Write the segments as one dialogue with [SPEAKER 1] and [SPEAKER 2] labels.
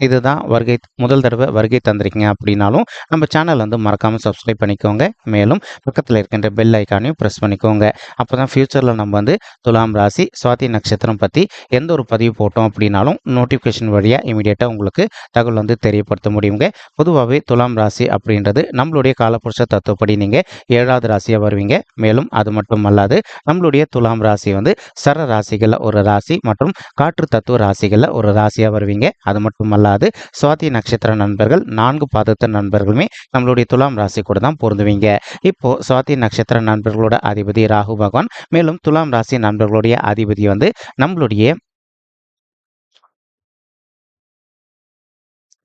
[SPEAKER 1] இதுதான் வருகை முதல் தடவை வருகை தந்திருக்கீங்க அப்படின்னாலும் நம்ம சேனல் வந்து மறக்காமல் சப்ஸ்கிரைப் பண்ணிக்கோங்க. மேலும் பக்கத்தில் இருக்கின்ற பெல் ஐக்கானையும் ப்ரெஸ் பண்ணிக்கோங்க. அப்போ தான் ஃப்யூச்சரில் நம்ம வந்து துலாம் ராசி சுவாதி நட்சத்திரம் பற்றி எந்த ஒரு பதிவு போட்டோம் அப்படின்னாலும் நோட்டிஃபிகேஷன் வழியாக இமீடியட்டாக உங்களுக்கு தகவல் வந்து தெரியப்படுத்த முடியுங்க. பொதுவாகவே துலாம் ராசி அப்படின்றது நம்மளுடைய காலப்புருஷ தத்துவப்படி நீங்கள் ஏழாவது ராசியாக வருவீங்க. மேலும் அது மட்டும் அல்லாது நம்மளுடைய துலாம் ராசி வந்து சர ராசிகளில் ஒரு ராசி மற்றும் காற்று தத்துவ ராசிகளில் ஒரு ராசியாக வருவீங்க. அது மட்டும் அல்ல அல்லாது சுவாதி நட்சத்திர நண்பர்கள் நான்கு பாதத்த நண்பர்களுமே நம்மளுடைய துலாம் ராசி கூட தான் பொருந்துவீங்க. இப்போ சுவாதி நட்சத்திர நண்பர்களோட அதிபதி ராகு பகவான் மேலும் துலாம் ராசி நண்பர்களுடைய அதிபதி வந்து நம்மளுடைய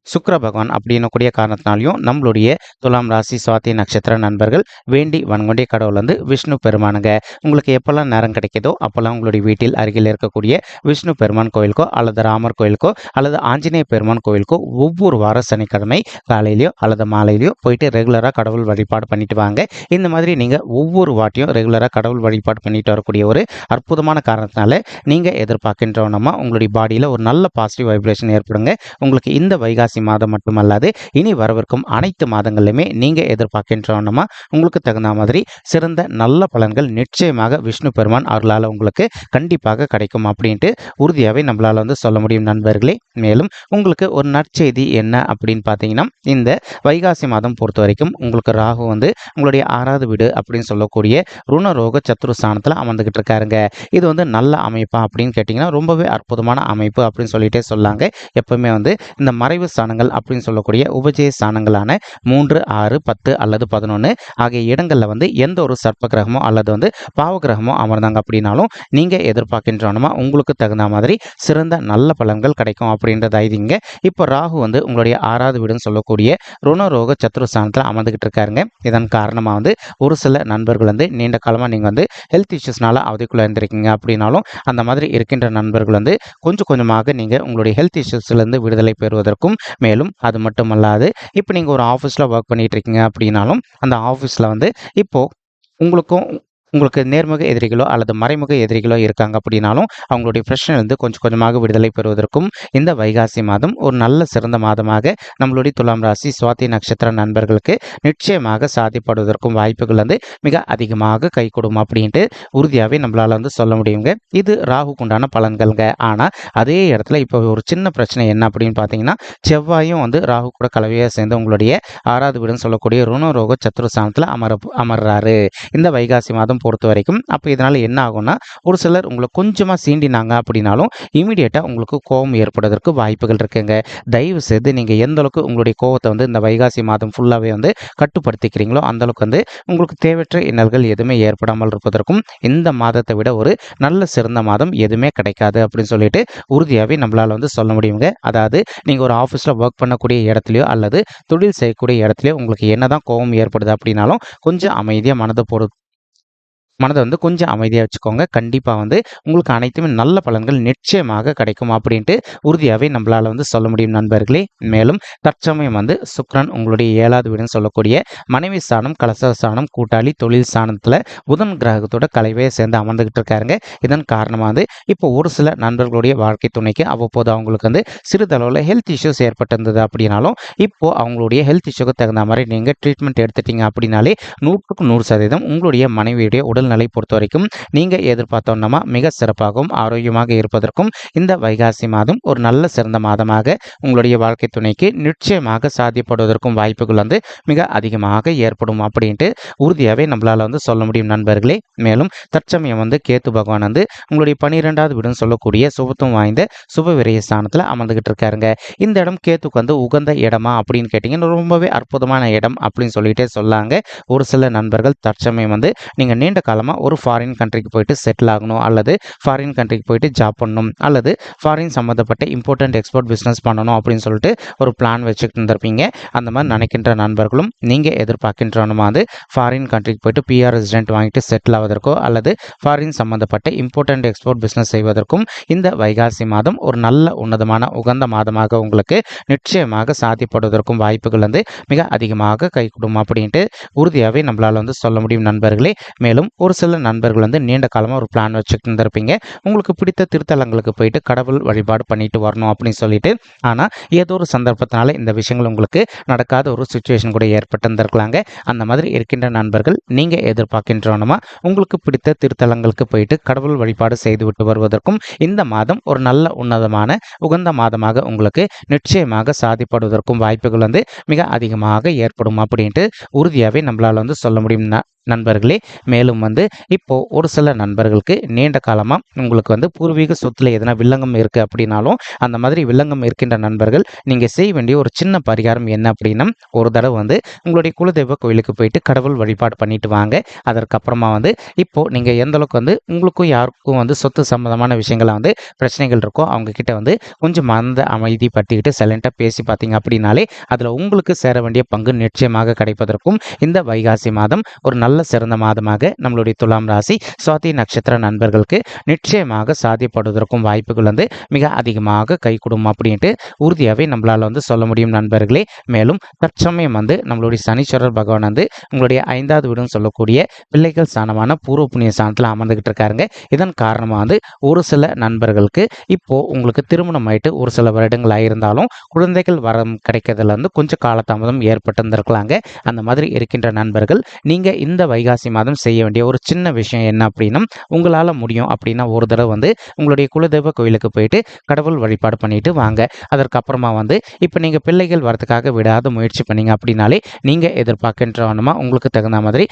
[SPEAKER 1] சுக்கர பகவான் அப்படின்னக்கூடிய காரணத்தினாலையும் நம்மளுடைய துலாம் ராசி சுவாத்தி நட்சத்திர நண்பர்கள் வேண்டி வன்கொண்டே கடவுள் வந்து விஷ்ணு பெருமானுங்க. உங்களுக்கு எப்போல்லாம் நேரம் கிடைக்கிதோ அப்போல்லாம் உங்களுடைய வீட்டில் அருகில் இருக்கக்கூடிய விஷ்ணு பெருமான் கோயிலுக்கோ அல்லது ராமர் கோயிலுக்கோ அல்லது ஆஞ்சநேய பெருமான் கோயிலுக்கோ ஒவ்வொரு வார சனிக்கிழமை காலையிலையோ அல்லது மாலையிலையோ போயிட்டு ரெகுலராக கடவுள் வழிபாடு பண்ணிட்டு வாங்க. இந்த மாதிரி நீங்கள் ஒவ்வொரு வாட்டியும் ரெகுலராக கடவுள் வழிபாடு பண்ணிட்டு வரக்கூடிய ஒரு அற்புதமான காரணத்தினால நீங்கள் எதிர்பார்க்கின்றவனமா உங்களுடைய பாடியில் ஒரு நல்ல பாசிட்டிவ் வைப்ரேஷன் ஏற்படுங்க. உங்களுக்கு இந்த வைகாசி மாதம் மட்டுமல்லாது இனி வரவிருக்கும் அனைத்து மாதங்களிலுமே நீங்கள் எதிர்பார்க்கின்றவனமா உங்களுக்கு தகுந்த மாதிரி சிறந்த நல்ல பலன்கள் நிச்சயமாக விஷ்ணு பெருமான் அவர்களால் உங்களுக்கு கண்டிப்பாக கிடைக்கும் அப்படின்ட்டு உறுதியாகவே நம்மளால் வந்து சொல்ல முடியும் நண்பர்களே. மேலும் உங்களுக்கு ஒரு நற்செய்தி என்ன அப்படின்னு பார்த்தீங்கன்னா இந்த வைகாசி மாதம் பொறுத்த வரைக்கும் உங்களுக்கு ராகு வந்து உங்களுடைய ஆறாவது வீடு அப்படின்னு சொல்லக்கூடிய ருணரோக சத்ரு ஸ்தானத்தில் அமர்ந்துகிட்டு இருக்காருங்க இது வந்து நல்ல அமைப்பா அப்படின்னு கேட்டிங்கன்னா ரொம்பவே அற்புதமான அமைப்பு அப்படின்னு சொல்லிட்டே சொல்லாங்க. எப்பவுமே வந்து இந்த மறைவு ஸ்தானங்கள் அப்படின்னு சொல்லக்கூடிய உபஜய ஸ்தானங்களான மூன்று ஆறு பத்து அல்லது பதினொன்று ஆகிய இடங்களில் வந்து எந்த ஒரு சர்ப்ப கிரகமோ அல்லது வந்து பாவ கிரகமோ அமர்ந்தாங்க அப்படின்னாலும் நீங்கள் எதிர்பார்க்கின்றனமா உங்களுக்கு தகுந்த மாதிரி சிறந்த நல்ல பலன்கள் கிடைக்கும் அப்படின்றது ஐதிங்க இப்போ ராகு வந்து உங்களுடைய ஆறாவது வீடுன்னு சொல்லக்கூடிய ருணரோக சத்ருஸ்தானத்தில் அமர்ந்துகிட்டு இருக்காருங்க. இதன் காரணமாக வந்து ஒரு சில நண்பர்கள் வந்து நீண்ட காலமாக நீங்கள் வந்து ஹெல்த் இஷ்யூஸ்னால அவதிக்குள்ளே இருந்திருக்கீங்க அப்படின்னாலும் அந்த மாதிரி இருக்கின்ற நண்பர்கள் வந்து கொஞ்சம் கொஞ்சமாக நீங்கள் உங்களுடைய ஹெல்த் இஷ்யூஸ்லேருந்து விடுதலை பெறுவதற்கும் மேலும் அது மட்டுமல்லாது இப்போ நீங்கள் ஒரு ஆஃபீஸில் ஒர்க் பண்ணிகிட்ருக்கீங்க அப்படின்னாலும் அந்த ஆஃபீஸில் வந்து இப்போது உங்களுக்கும் உங்களுக்கு நேர்முக எதிரிகளோ அல்லது மறைமுக எதிரிகளோ இருக்காங்க அப்படின்னாலும் அவங்களுடைய பிரச்சனையிலிருந்து கொஞ்சம் கொஞ்சமாக விடுதலை பெறுவதற்கும் இந்த வைகாசி மாதம் ஒரு நல்ல சிறந்த மாதமாக நம்மளுடைய துலாம் ராசி சுவாதி நட்சத்திர நண்பர்களுக்கு நிச்சயமாக சாதிப்படுவதற்கும் வாய்ப்புகள் வந்து மிக அதிகமாக கை கொடுக்கும் அப்படின்ட்டு உறுதியாகவே நம்மளால் வந்து சொல்ல முடியுங்க. இது ராகுக்குண்டான பலன்கள்ங்க. ஆனால் அதே இடத்துல இப்போ ஒரு சின்ன பிரச்சனை என்ன அப்படின்னு பார்த்தீங்கன்னா செவ்வாயும் வந்து ராகு கூட கலவையாக சேர்ந்து உங்களுடைய ஆறாவது வீடுன்னு சொல்லக்கூடிய ருணரோக சாணத்தில் அமர அமர்றாரு. இந்த வைகாசி மாதம் பொறுத்த வரைக்கும். அப்போ இதனால் என்ன ஆகும்னா ஒரு சிலர் உங்களை கொஞ்சமாக சீண்டினாங்க அப்படின்னாலும் இமீடியட்டாக உங்களுக்கு கோபம் ஏற்படுவதற்கு வாய்ப்புகள் இருக்குங்க. தயவு செய்து நீங்கள் எந்த அளவுக்கு உங்களுடைய கோபத்தை வந்து இந்த வைகாசி மாதம் ஃபுல்லாகவே வந்து கட்டுப்படுத்திக்கிறீங்களோ அந்த அளவுக்கு வந்து உங்களுக்கு தேவையற்ற இன்னல்கள் எதுவுமே ஏற்படாமல் இருப்பதற்கும் இந்த மாதத்தை விட ஒரு நல்ல சிறந்த மாதம் எதுவுமே கிடைக்காது அப்படின்னு சொல்லிட்டு உறுதியாகவே நம்மளால் வந்து சொல்ல முடியுங்க. அதாவது நீங்கள் ஒரு ஆஃபீஸில் ஒர்க் பண்ணக்கூடிய இடத்துலையோ அல்லது தொழில் செய்யக்கூடிய இடத்துலையோ உங்களுக்கு என்னதான் கோபம் ஏற்படுது அப்படின்னாலும் கொஞ்சம் அமைதியாக மனதை பொறு மனதை வந்து கொஞ்சம் அமைதியாக வச்சுக்கோங்க. கண்டிப்பாக வந்து உங்களுக்கு அனைத்துமே நல்ல பலன்கள் நிச்சயமாக கிடைக்கும் அப்படின்ட்டு உறுதியாகவே நம்மளால் வந்து சொல்ல முடியும் நண்பர்களே. மேலும் தற்சமயம் வந்து சுக்ரன் உங்களுடைய ஏழாவது வீடுன்னு சொல்லக்கூடிய மனைவி ஸ்தானம் கலச ஸ்தானம் கூட்டாளி தொழில் ஸ்தானத்தில் புதன் கிரகத்தோட கலைவே சேர்ந்து அமர்ந்துகிட்டு இருக்காருங்க. இதன் காரணமாக வந்து இப்போ ஒரு சில நண்பர்களுடைய வாழ்க்கை துணைக்கு அவ்வப்போது அவங்களுக்கு வந்து சிறிதளவில் ஹெல்த் இஷ்யூஸ் ஏற்பட்டிருந்தது அப்படின்னாலும் இப்போ அவங்களுடைய ஹெல்த் இஷ்யூக்கு தகுந்த மாதிரி நீங்கள் ட்ரீட்மெண்ட் எடுத்துட்டீங்க அப்படின்னாலே நூற்றுக்கு நூறு சதவீதம் உங்களுடைய மனைவியுடைய உடல் நிலை பொறுத்த வரைக்கும் நீங்கள் எதிர்பார்த்தோன்னா மிக சிறப்பாகவும் ஆரோக்கியமாக இருப்பதற்கும் இந்த வைகாசி மாதம் ஒரு நல்ல சிறந்த மாதமாக உங்களுடைய வாழ்க்கை துணைக்கு நிச்சயமாக சாத்தியப்படுவதற்கும் வாய்ப்புகள் வந்து மிக அதிகமாக ஏற்படும் அப்படின்ட்டு உறுதியாகவே நம்மளால் வந்து சொல்ல முடியும் நண்பர்களே. மேலும் தற்சமயம் வந்து கேத்து பகவான் வந்து உங்களுடைய பன்னிரெண்டாவது வீடுன்னு சொல்லக்கூடிய சுபத்துவம் வாய்ந்த சுப விரைய ஸ்தானத்தில் அமர்ந்துகிட்டு இருக்காருங்க. இந்த இடம் கேத்துக்கு வந்து உகந்த இடமா அப்படின்னு கேட்டிங்கன்னா ரொம்பவே அற்புதமான இடம் அப்படின்னு சொல்லிட்டே சொல்லாங்க. ஒரு சில நண்பர்கள் தற்சமயம் வந்து நீங்கள் நீண்ட காலமாக ஒரு ஃபாரின் கண்ட்ரிக்கு போயிட்டு செட்டில் ஆகணும் அல்லது ஃபாரின் கண்ட்ரிக்கு போயிட்டு ஜாப் பண்ணணும் அல்லது ஃபாரின் சம்மந்தப்பட்ட இம்போர்ட்டன்ட் எக்ஸ்போர்ட் பிஸ்னஸ் பண்ணணும் அப்படின்னு சொல்லிட்டு ஒரு பிளான் வச்சுக்கிட்டு இருந்திருப்பீங்க. அந்த மாதிரி நினைக்கின்ற நண்பர்களும் நீங்கள் எதிர்பார்க்கின்றனமா வந்து ஃபாரின் கண்ட்ரிக்கு போயிட்டு பிஆர் ரெசிடென்ட் வாங்கிட்டு செட்டில் ஆவதற்கோ அல்லது ஃபாரின் சம்மந்தப்பட்ட இம்போர்ட்டன்ட் எக்ஸ்போர்ட் பிஸ்னஸ் செய்வதற்கும் இந்த வைகாசி மாதம் ஒரு நல்ல உன்னதமான உகந்த மாதமாக உங்களுக்கு நிச்சயமாக சாத்தியப்படுவதற்கும் வாய்ப்புகள் வந்து மிக அதிகமாக கைகூடும் அப்படின்ட்டு உறுதியாகவே நம்மளால் வந்து சொல்ல முடியும் நண்பர்களே. மேலும் ஒரு சில நண்பர்கள் வந்து நீண்ட காலமாக ஒரு பிளான் வச்சுட்டு இருந்திருப்பீங்க. உங்களுக்கு பிடித்த திருத்தலங்களுக்கு போயிட்டு கடவுள் வழிபாடு பண்ணிட்டு வரணும் அப்படின்னு சொல்லிட்டு. ஆனால் ஏதோ ஒரு சந்தர்ப்பத்தினால இந்த விஷயங்கள் உங்களுக்கு நடக்காத ஒரு சுச்சுவேஷன் கூட ஏற்பட்டிருந்திருக்கலாங்க. அந்த மாதிரி இருக்கின்ற நண்பர்கள் நீங்கள் எதிர்பார்க்கின்றோனமா உங்களுக்கு பிடித்த திருத்தலங்களுக்கு போயிட்டு கடவுள் வழிபாடு செய்துவிட்டு வருவதற்கும் இந்த மாதம் ஒரு நல்ல உன்னதமான உகந்த மாதமாக உங்களுக்கு நிச்சயமாக சாதிப்படுவதற்கும் வாய்ப்புகள் வந்து மிக அதிகமாக ஏற்படும் அப்படின்ட்டு உறுதியாகவே நம்மளால் வந்து சொல்ல முடியும் நண்பர்களே மேலும் வந்து இப்போ ஒரு சில நண்பர்களுக்கு நீண்ட காலமாக உங்களுக்கு வந்து பூர்வீக சொத்தில் எதனா வில்லங்கம் இருக்குது அப்படின்னாலும் அந்த மாதிரி வில்லங்கம் இருக்கின்ற நண்பர்கள் நீங்கள் செய்ய வேண்டிய ஒரு சின்ன பரிகாரம் என்ன அப்படின்னா ஒரு தடவை வந்து உங்களுடைய குலதெய்வ கோயிலுக்கு போயிட்டு கடவுள் வழிபாடு பண்ணிட்டு வாங்க. அதற்கப்புறமா வந்து இப்போது நீங்கள் எந்த அளவுக்கு வந்து உங்களுக்கும் யாருக்கும் வந்து சொத்து சம்மந்தமான விஷயங்களை வந்து பிரச்சனைகள் இருக்கோ அவங்கக்கிட்ட வந்து கொஞ்சம் மந்த அமைதி பற்றிக்கிட்டு சைலண்ட்டாக பேசி பார்த்தீங்க அப்படின்னாலே அதில் உங்களுக்கு சேர வேண்டிய பங்கு நிச்சயமாக கிடைப்பதற்கும் இந்த வைகாசி மாதம் ஒரு நல்ல சிறந்த மாதமாக நம்மளுடைய துலாம் ராசி சுவாதி நட்சத்திர நண்பர்களுக்கு நிச்சயமாக சாத்தியப்படுவதற்கும் வாய்ப்புகள் வந்து மிக அதிகமாக கைகூடும் அப்படின்ட்டு உறுதியாகவே நம்மளால் வந்து சொல்ல முடியும் நண்பர்களே. மேலும் தற்சமயம் வந்து நம்மளுடைய சனீஸ்வரர் பகவான் வந்து உங்களுடைய ஐந்தாவது வீடுன்னு சொல்லக்கூடிய பிள்ளைகள் ஸ்தானமான பூர்வ புண்ணிய ஸ்தானத்தில் அமர்ந்துகிட்டு இருக்காருங்க. இதன் காரணமாக வந்து ஒரு சில நண்பர்களுக்கு இப்போ உங்களுக்கு திருமணம் ஆயிட்டு ஒரு சில வருடங்கள் ஆயிருந்தாலும் குழந்தைகள் வரம் கிடைக்கிறதுல வந்து கொஞ்சம் காலதாமதம் ஏற்பட்டிருந்திருக்கலாங்க. அந்த மாதிரி இருக்கின்ற நண்பர்கள் நீங்கள் இந்த வைகாசி மாதம் செய்ய வேண்டிய ஒரு சின்ன விஷயம் என்ன அப்படின்னா உங்களால் முடியும் அப்படின்னா ஒரு தடவை வந்து உங்களுடைய குலதெய்வ கோயிலுக்கு போயிட்டு கடவுள் வழிபாடு பண்ணிட்டு வாங்க. அதற்கப்புறமா வந்து இப்போ நீங்கள் பிள்ளைகள் வரதுக்காக விடாத முயற்சி பண்ணீங்க அப்படின்னாலே நீங்கள் எதிர்பார்க்கின்றவனமா உங்களுக்கு தகுந்த மாதிரி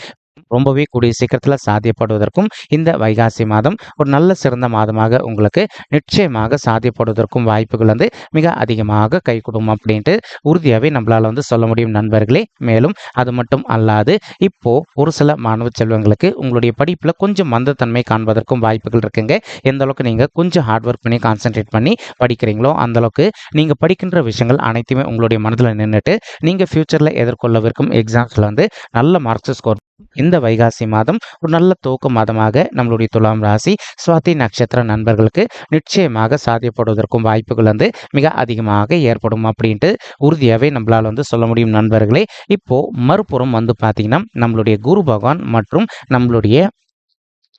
[SPEAKER 1] ரொம்பவே கூடிய சீக்கிரத்தில் சாத்தியப்படுவதற்கும் இந்த வைகாசி மாதம் ஒரு நல்ல சிறந்த மாதமாக உங்களுக்கு நிச்சயமாக சாத்தியப்படுவதற்கும் வாய்ப்புகள் வந்து மிக அதிகமாக கைகூடும் அப்படின்ட்டு உறுதியாகவே நம்மளால் வந்து சொல்ல முடியும் நண்பர்களே. மேலும் அது மட்டும் அல்லாது இப்போ ஒரு சில மாணவ செல்வங்களுக்கு உங்களுடைய படிப்பில் கொஞ்சம் மந்தத்தன்மை காண்பதற்கும் வாய்ப்புகள் இருக்குங்க. எந்த அளவுக்கு நீங்கள் கொஞ்சம் ஹார்ட் ஒர்க் பண்ணி கான்சென்ட்ரேட் பண்ணி படிக்கிறீங்களோ அந்த அளவுக்கு நீங்கள் படிக்கின்ற விஷயங்கள் அனைத்துமே உங்களுடைய மனதில் நின்றுட்டு நீங்கள் ஃப்யூச்சரில் எதிர்கொள்ளவிருக்கும் எக்ஸாம்ஸில் வந்து நல்ல மார்க்ஸ் ஸ்கோர் இந்த வைகாசி மாதம் ஒரு நல்ல துவக்க மாதமாக நம்மளுடைய துலாம் ராசி சுவாதி நட்சத்திர நண்பர்களுக்கு நிச்சயமாக சாத்தியப்படுவதற்கும் வாய்ப்புகள் வந்து மிக அதிகமாக ஏற்படும் அப்படின்ட்டு உறுதியாகவே நம்மளால் வந்து சொல்ல முடியும் நண்பர்களே. இப்போ மறுபுறம் வந்து பார்த்தீங்கன்னா நம்மளுடைய குரு பகவான் மற்றும் நம்மளுடைய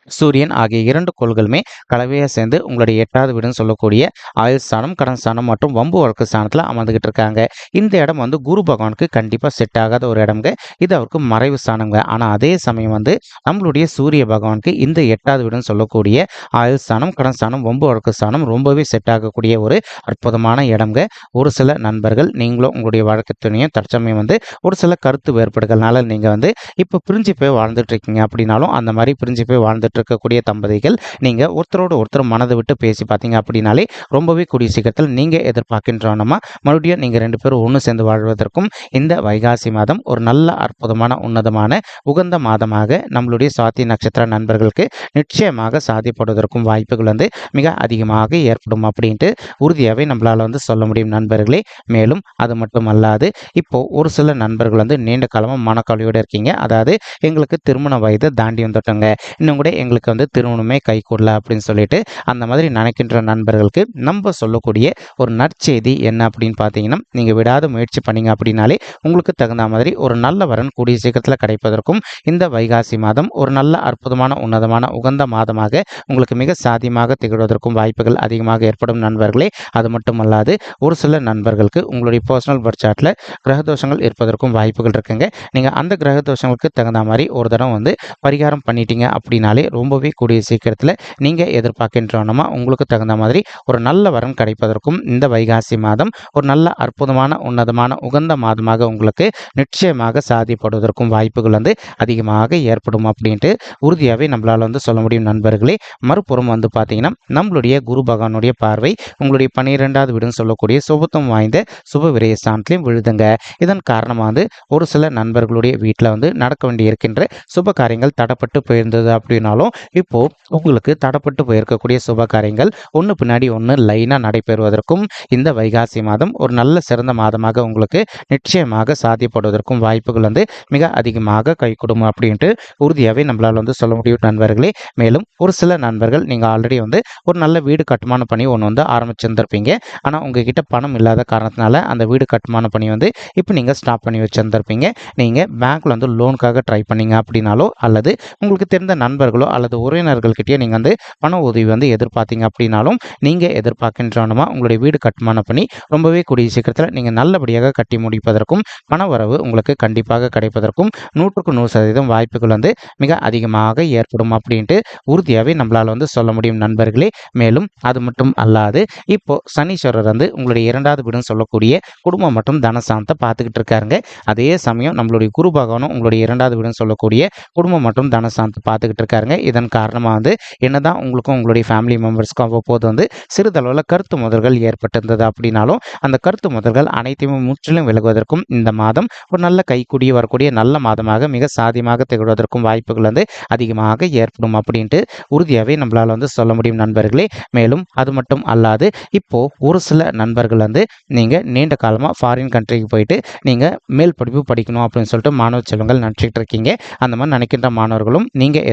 [SPEAKER 1] சூரியன் ஆகிய இரண்டு கோள்களுமே கலவையாக சேர்ந்து உங்களுடைய எட்டாவது வீடுன்னு சொல்லக்கூடிய ஆயுள் ஸ்தானம் கடன் ஸ்தானம் மற்றும் வம்பு வழக்கு ஸ்தானத்தில் அமர்ந்துகிட்டு இருக்காங்க. இந்த இடம் வந்து குரு பகவானுக்கு கண்டிப்பாக செட் ஆகாத ஒரு இடம்ங்க. இது அவருக்கு மறைவு ஸ்தானங்க ஆனால் அதே சமயம் வந்து நம்மளுடைய சூரிய பகவானுக்கு இந்த எட்டாவது வீடுன்னு சொல்லக்கூடிய ஆயுள் ஸ்தானம் கடன் ஸ்தானம் வம்பு வழக்கு ஸ்தானம் ரொம்பவே செட் ஆகக்கூடிய ஒரு அற்புதமான இடம்ங்க. ஒரு சில நண்பர்கள் நீங்களும் உங்களுடைய வழக்கு துணையும் தற்சமயம் வந்து ஒரு சில கருத்து வேறுபாடுகள்னால நீங்கள் வந்து இப்போ பிரிஞ்சு போய் வாழ்ந்துட்டு இருக்கீங்க அப்படின்னாலும் அந்த மாதிரி பிரிஞ்சு போய் வாழ்ந்துட்டு இருக்கக்கூடிய தம்பதிகள் நீங்கள் ஒருத்தரோட ஒருத்தர் மனதை விட்டு பேசி பார்த்தீங்க அப்படின்னாலே ரொம்பவே கூடிய சீக்கிரத்தில் நீங்கள் எதிர்பார்க்கின்றோன்னா மறுபடியும் நீங்கள் ரெண்டு பேரும் ஒன்று சேர்ந்து வாழ்வதற்கும் இந்த வைகாசி மாதம் ஒரு நல்ல அற்புதமான உன்னதமான உகந்த மாதமாக நம்மளுடைய சாத்தி நட்சத்திர நண்பர்களுக்கு நிச்சயமாக சாதிப்படுவதற்கும் வாய்ப்புகள் வந்து மிக அதிகமாக ஏற்படும் அப்படின்ட்டு உறுதியாகவே நம்மளால் வந்து சொல்ல முடியும் நண்பர்களே. மேலும் அது மட்டும் அல்லாது இப்போ ஒரு சில நண்பர்கள் வந்து நீண்ட காலமாக மனக்கவலையோடு இருக்கீங்க. அதாவது எங்களுக்கு திருமண வயது தாண்டி வந்துட்டோங்க இன்னும் கூட எங்களுக்கு வந்து திருமணமே கை கூடல அப்படின்னு சொல்லிட்டு அந்த மாதிரி நினைக்கின்ற நண்பர்களுக்கு நம்ம சொல்லக்கூடிய ஒரு நற்செய்தி என்ன அப்படின்னு பார்த்தீங்கன்னா நீங்கள் விடாத முயற்சி பண்ணீங்க அப்படின்னாலே உங்களுக்கு தகுந்த மாதிரி ஒரு நல்ல வரன் கூடிய சீக்கிரத்தில் கிடைப்பதற்கும் இந்த வைகாசி மாதம் ஒரு நல்ல அற்புதமான உன்னதமான உகந்த மாதமாக உங்களுக்கு மிக சாதியமாக திகழ்வதற்கும் வாய்ப்புகள் அதிகமாக ஏற்படும் நண்பர்களே. அது மட்டுமல்லாது ஒரு சில நண்பர்களுக்கு உங்களுடைய பர்சனல் பர்த் சார்ட்டில் கிரகதோஷங்கள் இருப்பதற்கும் வாய்ப்புகள் இருக்குங்க. நீங்கள் அந்த கிரகதோஷங்களுக்கு தகுந்த மாதிரி ஒரு தடவை வந்து பரிகாரம் பண்ணிட்டீங்க அப்படின்னாலே ரொம்பவே கூடிய சீக்கிரத்தில் நீங்கள் எதிர்பார்க்கின்றோன்னா உங்களுக்கு தகுந்த மாதிரி ஒரு நல்ல வரன் கிடைப்பதற்கும் இந்த வைகாசி மாதம் ஒரு நல்ல அற்புதமான உன்னதமான உகந்த மாதமாக உங்களுக்கு நிச்சயமாக சாதிப்படுவதற்கும் வாய்ப்புகள் வந்து அதிகமாக ஏற்படும் அப்படின்ட்டு உறுதியாகவே நம்மளால் வந்து சொல்ல முடியும் நண்பர்களே. மறுபுறம் வந்து பார்த்தீங்கன்னா நம்மளுடைய குரு பகவானுடைய பார்வை உங்களுடைய பன்னிரெண்டாவது வீடுன்னு சொல்லக்கூடிய சுபத்துவம் வாய்ந்த சுப விரய ஸ்தானத்திலையும் விழுதுங்க. இதன் காரணமாக வந்து ஒரு சில நண்பர்களுடைய வீட்டில் வந்து நடக்க வேண்டி இருக்கின்ற சுப காரியங்கள் தடப்பட்டு போயிருந்தது அப்படின்னாலும் இப்போ உங்களுக்கு தடப்பட்டு போயிருக்கக்கூடிய சுப காரியங்கள் ஒன்று பின்னாடி ஒன்று லைனாக நடைபெறுவதற்கும் இந்த வைகாசி மாதம் ஒரு நல்ல சிறந்த மாதமாக உங்களுக்கு நிச்சயமாக சாத்தியப்படுவதற்கும் வாய்ப்புகள் வந்து மிக அதிகமாக கை கொடுக்கும் அப்படின்ட்டு உறுதியாகவே நம்மளால் வந்து சொல்ல முடியும் நண்பர்களே. மேலும் ஒரு சில நண்பர்கள் நீங்கள் ஆல்ரெடி வந்து ஒரு நல்ல வீடு கட்டுமான பணி ஒன்று வந்து ஆரம்பிச்சிருந்திருப்பீங்க. ஆனால் உங்ககிட்ட பணம் இல்லாத காரணத்தினால அந்த வீடு கட்டுமான பணி வந்து இப்போ நீங்கள் ஸ்டாப் பண்ணி வச்சுருந்துருப்பீங்க. நீங்கள் பேங்க்கில் வந்து லோனுக்காக ட்ரை பண்ணீங்க அப்படின்னாலோ அல்லது உங்களுக்கு தெரிந்த நண்பர்களோ அல்லது உறவினர்கள்கிட்டயே நீங்கள் வந்து பண உதவி வந்து எதிர்பார்த்தீங்க அப்படின்னாலும் நீங்கள் எதிர்பார்க்கின்றனுமா உங்களுடைய வீடு கட்டுமானம் பண்ணி ரொம்பவே கூடிய சீக்கிரத்தில் நீங்கள் நல்லபடியாக கட்டி முடிப்பதற்கும் பண வரவு உங்களுக்கு கண்டிப்பாக கிடைப்பதற்கும் நூற்றுக்கு நூறு சதவீதம் வாய்ப்புகள் வந்து மிக அதிகமாக ஏற்படும் அப்படின்ட்டு உறுதியாகவே நம்மளால் வந்து சொல்ல முடியும் நண்பர்களே. மேலும் அது மட்டும் அல்லாது இப்போ சனீஸ்வரர் வந்து உங்களுடைய இரண்டாவது வீடுன்னு சொல்லக்கூடிய குடும்பம் மற்றும் தனசாந்தத்தை பார்த்துக்கிட்டு இருக்காருங்க. அதே சமயம் நம்மளுடைய குரு பகவானும் உங்களுடைய இரண்டாவது வீடுன்னு சொல்லக்கூடிய குடும்பம் மற்றும் தனசாந்தத்தை பார்த்துக்கிட்டு இருக்காருங்க. இதன் காரணமாக வந்து என்னதான் உங்களுக்கும் உங்களுடைய ஃபேமிலி மெம்பர்ஸ்க்கும் அவ்வப்போது வந்து சிறிதளவில் கருத்து முதல்கள் ஏற்பட்டிருந்தது அப்படின்னாலும் அந்த கருத்து முதல்கள் அனைத்தையுமே முற்றிலும் விலகுவதற்கும் இந்த மாதம் ஒரு நல்ல கைக்குடிய வரக்கூடிய நல்ல மாதமாக மிக சாதியமாக திகழ்வதற்கும் வாய்ப்புகள் வந்து அதிகமாக ஏற்படும் அப்படின்ட்டு உறுதியாகவே நம்மளால் வந்து சொல்ல முடியும் நண்பர்களே. மேலும் அது மட்டும் அல்லாது இப்போ ஒரு சில நண்பர்கள் வந்து நீங்கள் நீண்ட காலமாக ஃபாரின் கண்ட்ரிக்கு போயிட்டு நீங்கள் மேல் படிப்பு படிக்கணும் அப்படின்னு சொல்லிட்டு மாணவ செல்வங்கள் நினச்சிக்கிட்டு இருக்கீங்க. அந்த மாதிரி நினைக்கின்ற மாணவர்களும் நீங்கள்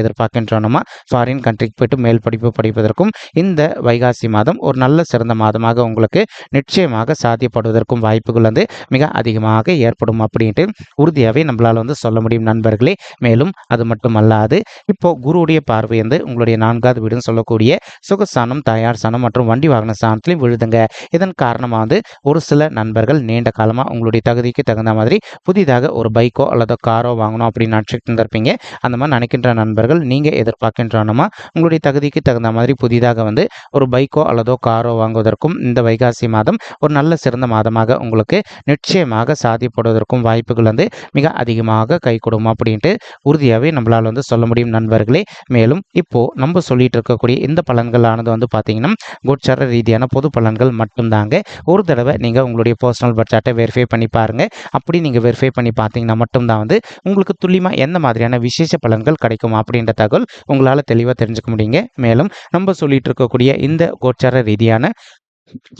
[SPEAKER 1] எதிர்பார்க்கின்றனமா ஃபாரின் கண்ட்ரிக்கு போயிட்டு மேல் படிப்பு படிப்பதற்கும் இந்த வைகாசி மாதம் ஒரு நல்ல சிறந்த மாதமாக உங்களுக்கு நிச்சயமாக சாத்தியப்படுவதற்கும் வாய்ப்புகள் வந்து மிக அதிகமாக ஏற்படும் அப்படின்ட்டு உறுதியாகவே நம்மளால் வந்து சொல்ல முடியும் நண்பர்களே. மேலும் அது மட்டும் அல்லாது இப்போ குருவுடைய பார்வை வந்து உங்களுடைய நான்காவது வீடுன்னு சொல்லக்கூடிய சுகஸ்தானம் தயார் ஸ்தானம் மற்றும் வண்டி வாகன ஸ்தானத்திலையும் விழுதுங்க. இதன் காரணமாக வந்து ஒரு சில நண்பர்கள் நீண்ட காலமாக உங்களுடைய தகுதிக்கு தகுந்த மாதிரி புதிதாக ஒரு பைக்கோ அல்லது காரோ வாங்கணும் அப்படின்னு நினச்சிட்டு இருந்திருப்பீங்க. அந்த மாதிரி நினைக்கின்ற நண்பர்கள் நீங்கள் எதிர்பார்க்கின்றனமா? உங்களுடைய தகுதிக்கு தகுந்த மாதிரி புதிதாக வந்து ஒரு பைக்கோ அல்லதோ காரோ வாங்குவதற்கும் இந்த வைகாசி மாதம் ஒரு நல்ல சிறந்த மாதமாக உங்களுக்கு நிச்சயமாக சாதிப்படுவதற்கும் வாய்ப்புகள் வந்து மிக அதிகமாக கை கொடுக்கும் அப்படின்ட்டு உறுதியாகவே நம்மளால் வந்து சொல்ல முடியும் நண்பர்களே. மேலும் இப்போது நம்ம சொல்லிட்டு இருக்கக்கூடிய இந்த பலன்களானது வந்து பார்த்தீங்கன்னா கோச்சார ரீதியான பொது பலன்கள் மட்டும்தாங்க. ஒரு தடவை நீங்கள் உங்களுடைய பர்சனல் பட்ஜெட்டை வெரிஃபை பண்ணி பாருங்க. அப்படி நீங்கள் வெரிஃபை பண்ணி பார்த்தீங்கன்னா மட்டும்தான் வந்து உங்களுக்கு துல்லியமாக எந்த மாதிரியான விசேஷ பலன்கள் கிடைக்கும் அப்படின்ற தகவல் உங்களால் தெளிவாக தெரிஞ்சுக்க முடியுங்க. மேலும் நம்ம சொல்லிட்டு இருக்கக்கூடிய இந்த கோச்சார ரீதியான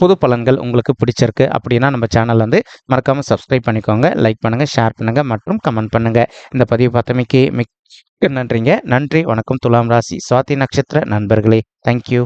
[SPEAKER 1] புது பலன்கள் உங்களுக்கு பிடிச்சிருக்கு அப்படின்னா நம்ம சேனல் வந்து மறக்காமல் சப்ஸ்கிரைப் பண்ணிக்கோங்க. லைக் பண்ணுங்கள் ஷேர் பண்ணுங்கள் மற்றும் கமெண்ட் பண்ணுங்கள் இந்த பதிவு பார்த்தமைக்கு மிக்க நன்றிங்க. நன்றி வணக்கம். துலாம் ராசி சுவாதி நட்சத்திர நண்பர்களே. தேங்க்யூ